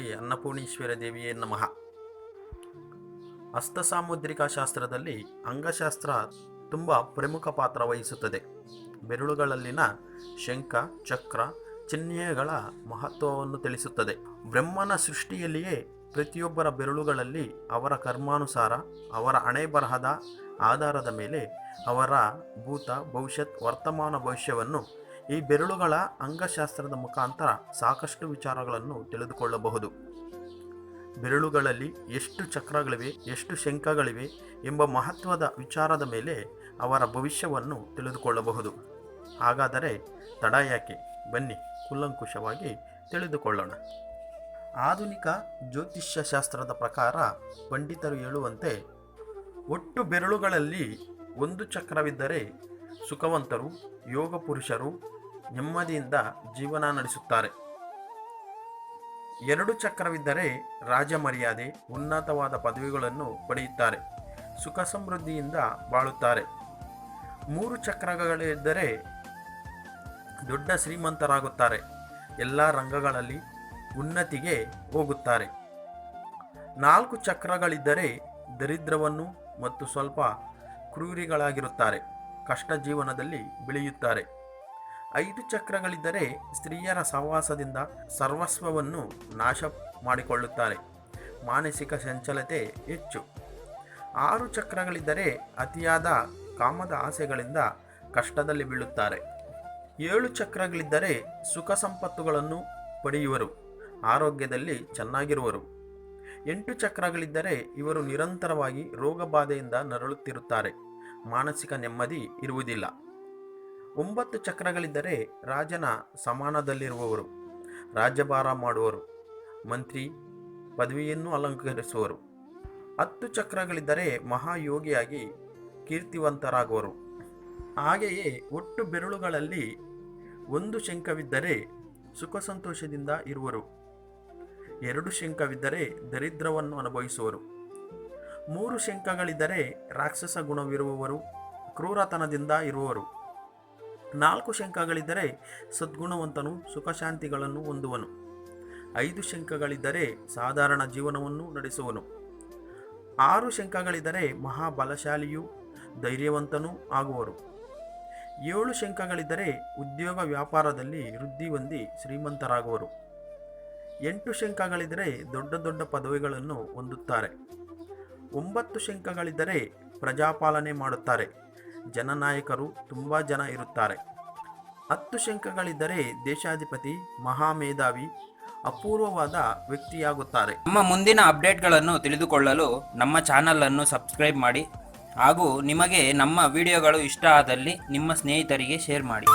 ಅನ್ನಪೂರ್ಣೇಶ್ವರ ದೇವಿಯೇ ನಮಃ. ಹಸ್ತಸಾಮುದ್ರಿಕ ಶಾಸ್ತ್ರದಲ್ಲಿ ಅಂಗಶಾಸ್ತ್ರ ತುಂಬ ಪ್ರಮುಖ ಪಾತ್ರ ವಹಿಸುತ್ತದೆ. ಬೆರಳುಗಳಲ್ಲಿನ ಶಂಖ, ಚಕ್ರ, ಚಿಹ್ನೆಗಳ ಮಹತ್ವವನ್ನು ತಿಳಿಸುತ್ತದೆ. ಬ್ರಹ್ಮನ ಸೃಷ್ಟಿಯಲ್ಲಿಯೇ ಪ್ರತಿಯೊಬ್ಬರ ಬೆರಳುಗಳಲ್ಲಿ ಅವರ ಕರ್ಮಾನುಸಾರ, ಅವರ ಹಣೆ ಬರಹದ ಆಧಾರದ ಮೇಲೆ ಅವರ ಭೂತ, ಭವಿಷ್ಯತ್, ವರ್ತಮಾನ ಭವಿಷ್ಯವನ್ನು ಈ ಬೆರಳುಗಳ ಅಂಗಶಾಸ್ತ್ರದ ಮುಖಾಂತರ ಸಾಕಷ್ಟು ವಿಚಾರಗಳನ್ನು ತಿಳಿದುಕೊಳ್ಳಬಹುದು. ಬೆರಳುಗಳಲ್ಲಿ ಎಷ್ಟು ಚಕ್ರಗಳಿವೆ, ಎಷ್ಟು ಶಂಖಗಳಿವೆ ಎಂಬ ಮಹತ್ವದ ವಿಚಾರದ ಮೇಲೆ ಅವರ ಭವಿಷ್ಯವನ್ನು ತಿಳಿದುಕೊಳ್ಳಬಹುದು. ಹಾಗಾದರೆ ತಡ ಯಾಕೆ? ಬನ್ನಿ, ಕೂಲಂಕುಷವಾಗಿ ತಿಳಿದುಕೊಳ್ಳೋಣ. ಆಧುನಿಕ ಜ್ಯೋತಿಷ್ಯ ಶಾಸ್ತ್ರದ ಪ್ರಕಾರ ಪಂಡಿತರು ಹೇಳುವಂತೆ, ಒಟ್ಟು ಬೆರಳುಗಳಲ್ಲಿ ಒಂದು ಚಕ್ರವಿದ್ದರೆ ಸುಖವಂತರು, ಯೋಗ ಪುರುಷರು ನೆಮ್ಮದಿಯಿಂದ ಜೀವನ ನಡೆಸುತ್ತಾರೆ. ಎರಡು ಚಕ್ರವಿದ್ದರೆ ರಾಜ ಮರ್ಯಾದೆ, ಉನ್ನತವಾದ ಪದವಿಗಳನ್ನು ಪಡೆಯುತ್ತಾರೆ, ಸುಖ ಸಮೃದ್ಧಿಯಿಂದ ಬಾಳುತ್ತಾರೆ. ಮೂರು ಚಕ್ರಗಳಿದ್ದರೆ ದೊಡ್ಡ ಶ್ರೀಮಂತರಾಗುತ್ತಾರೆ, ಎಲ್ಲ ರಂಗಗಳಲ್ಲಿ ಉನ್ನತಿಗೆ ಹೋಗುತ್ತಾರೆ. ನಾಲ್ಕು ಚಕ್ರಗಳಿದ್ದರೆ ದರಿದ್ರವನ್ನು ಮತ್ತು ಸ್ವಲ್ಪ ಕ್ರೂರಿಗಳಾಗಿರುತ್ತಾರೆ ಕಷ್ಟ ಜೀವನದಲ್ಲಿ ಬೆಳೆಯುತ್ತಾರೆ. ಐದು ಚಕ್ರಗಳಿದ್ದರೆ ಸ್ತ್ರೀಯರ ಸಹವಾಸದಿಂದ ಸರ್ವಸ್ವವನ್ನು ನಾಶ ಮಾಡಿಕೊಳ್ಳುತ್ತಾರೆ. ಮಾನಸಿಕ ಚಂಚಲತೆ ಹೆಚ್ಚು. ಆರು ಚಕ್ರಗಳಿದ್ದರೆ ಅತಿಯಾದ ಕಾಮದ ಆಸೆಗಳಿಂದ ಕಷ್ಟದಲ್ಲಿ ಬೀಳುತ್ತಾರೆ. ಏಳು ಚಕ್ರಗಳಿದ್ದರೆ ಸುಖ ಸಂಪತ್ತುಗಳನ್ನು ಪಡೆಯುವರು, ಆರೋಗ್ಯದಲ್ಲಿ ಚೆನ್ನಾಗಿರುವರು. ಎಂಟು ಚಕ್ರಗಳಿದ್ದರೆ ಇವರು ನಿರಂತರವಾಗಿ ರೋಗ ಬಾಧೆಯಿಂದ ನರಳುತ್ತಿರುತ್ತಾರೆ. ಮಾನಸಿಕ ನೆಮ್ಮದಿ ಇರುವುದಿಲ್ಲ. ಒಂಬತ್ತು ಚಕ್ರಗಳಿದ್ದರೆ ರಾಜನ ಸಮಾನದಲ್ಲಿರುವವರು, ರಾಜ್ಯಭಾರ ಮಾಡುವರು, ಮಂತ್ರಿ ಪದವಿಯನ್ನು ಅಲಂಕರಿಸುವರು. ಹತ್ತು ಚಕ್ರಗಳಿದ್ದರೆ ಮಹಾಯೋಗಿಯಾಗಿ ಕೀರ್ತಿವಂತರಾಗುವರು. ಹಾಗೆಯೇ ಒಟ್ಟು ಬೆರಳುಗಳಲ್ಲಿ ಒಂದು ಶಂಕವಿದ್ದರೆ ಸುಖ ಸಂತೋಷದಿಂದ ಇರುವರು. ಎರಡು ಶಂಕವಿದ್ದರೆ ದರಿದ್ರವನ್ನು ಅನುಭವಿಸುವರು. ಮೂರು ಶಂಕಗಳಿದ್ದರೆ ರಾಕ್ಷಸ ಗುಣವಿರುವವರು, ಕ್ರೂರತನದಿಂದ ಇರುವರು. ನಾಲ್ಕು ಶಂಕಗಳಿದ್ದರೆ ಸದ್ಗುಣವಂತನು ಸುಖಶಾಂತಿಗಳನ್ನು ಹೊಂದುವನು. ಐದು ಶಂಕಗಳಿದ್ದರೆ ಸಾಧಾರಣ ಜೀವನವನ್ನು ನಡೆಸುವನು. ಆರು ಶಂಕಗಳಿದ್ದರೆ ಮಹಾಬಲಶಾಲಿಯು ಧೈರ್ಯವಂತನೂ ಆಗುವರು. ಏಳು ಶಂಕಗಳಿದ್ದರೆ ಉದ್ಯೋಗ ವ್ಯಾಪಾರದಲ್ಲಿ ವೃದ್ಧಿ ಹೊಂದಿ ಶ್ರೀಮಂತರಾಗುವರು. ಎಂಟು ಶಂಕಗಳಿದ್ದರೆ ದೊಡ್ಡ ದೊಡ್ಡ ಪದವಿಗಳನ್ನು ಹೊಂದುತ್ತಾರೆ. ಒಂಬತ್ತು ಶಂಕಗಳಿದ್ದರೆ ಪ್ರಜಾಪಾಲನೆ ಮಾಡುತ್ತಾರೆ. ಜನನಾಯಕರು ತುಂಬ ಜನ ಇರುತ್ತಾರೆ. ಹತ್ತು ಶಂಕಗಳಿದ್ದರೆ ದೇಶಾಧಿಪತಿ, ಮಹಾಮೇಧಾವಿ, ಅಪೂರ್ವವಾದ ವ್ಯಕ್ತಿಯಾಗುತ್ತಾರೆ. ನಮ್ಮ ಮುಂದಿನ ಅಪ್ಡೇಟ್ಗಳನ್ನು ತಿಳಿದುಕೊಳ್ಳಲು ನಮ್ಮ ಚಾನಲನ್ನು ಸಬ್ಸ್ಕ್ರೈಬ್ ಮಾಡಿ ಹಾಗೂ ನಿಮಗೆ ನಮ್ಮ ವಿಡಿಯೋಗಳು ಇಷ್ಟ ಆದಲ್ಲಿ ನಿಮ್ಮ ಸ್ನೇಹಿತರಿಗೆ ಶೇರ್ ಮಾಡಿ.